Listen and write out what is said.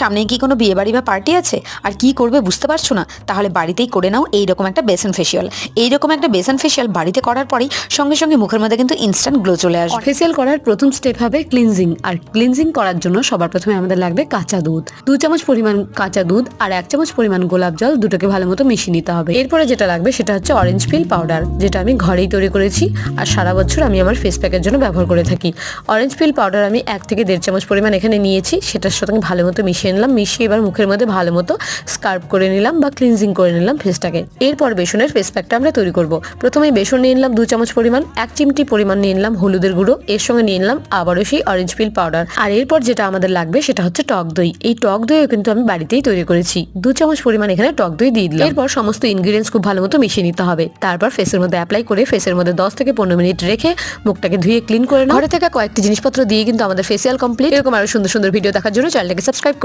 সামনে কি কোনো বিয়ে বাড়ি বা পার্টি আছে? আর কি করবে বুঝতে পারছ না? তাহলে বাড়িতেই করে নাও এইরকম একটা বেসন ফেসিয়াল এইরকম একটা বেসন ফেসিয়াল বাড়িতে করার পরেই সঙ্গে সঙ্গে মুখের মধ্যে কিন্তু ইনস্ট্যান্ট গ্লো চলে আসবে। ফেসিয়াল করার প্রথম স্টেপ হবে ক্লিনজিং আর ক্লিনজিং করার জন্য সবার প্রথমে আমাদের লাগবে কাঁচা দুধ। দু চামচ পরিমাণ কাঁচা দুধ আর এক চামচ পরিমাণ গোলাপ জল দুটোকে ভালো মতো মিশিয়ে নিতে হবে। এরপরে যেটা লাগবে সেটা হচ্ছে অরেঞ্জ পিল পাউডার যেটা আমি ঘরেই তৈরি করেছি আর সারা বছর আমি আমার ফেস প্যাকের জন্য ব্যবহার করে থাকি। অরেঞ্জ পিল পাউডার আমি এক থেকে দেড় চামচ পরিমাণ এখানে নিয়েছি, সেটার আমি ভালো মতো মিশিয়ে নিলাম, মিশিয়ে এবার মুখের মধ্যে ভালো মতো স্কার্প করে নিলাম বা ক্লিনজিং করে নিলাম ফেসটাকে এরপর বেসনের ফেস প্যাকটা আমরা তৈরি করব। প্রথমে বেসন নিয়ে নিলাম দু চামচ পরিমাণ, এক চিমটি পরিমাণ নিয়ে নিলাম হলুদের গুঁড়ো, এর সঙ্গে নিয়ে নিলাম আবারও সেই অরেঞ্জ পিল পাউডার আর এরপর যেটা আমাদের লাগবে সেটা হচ্ছে টক দই। এই টক দইও কিন্তু আমি বাড়িতেই তৈরি করেছি। দু চামচ পরিমাণ এখানে টক দই দিয়ে দিলাম। এরপর সমস্ত ইনগ্রিডিয়েন্টস খুব ভালো মতো মিশিয়ে নিতে হবে। তারপর ফেসের মধ্যে অ্যাপ্লাই করে ফেসের মধ্যে দশ থেকে পনেরো মিনিট রেখে মুখটাকে ধুয়ে ক্লিন করে। ঘরে থাকা কয়েকটি জিনিসপত্র দিয়ে কিন্তু আমাদের ফেসিয়াল কমপ্লিট এরকম আরও সুন্দর সুন্দর ভিডিও দেখার জন্য চ্যানেলটাকে সাবস্ক্রাইব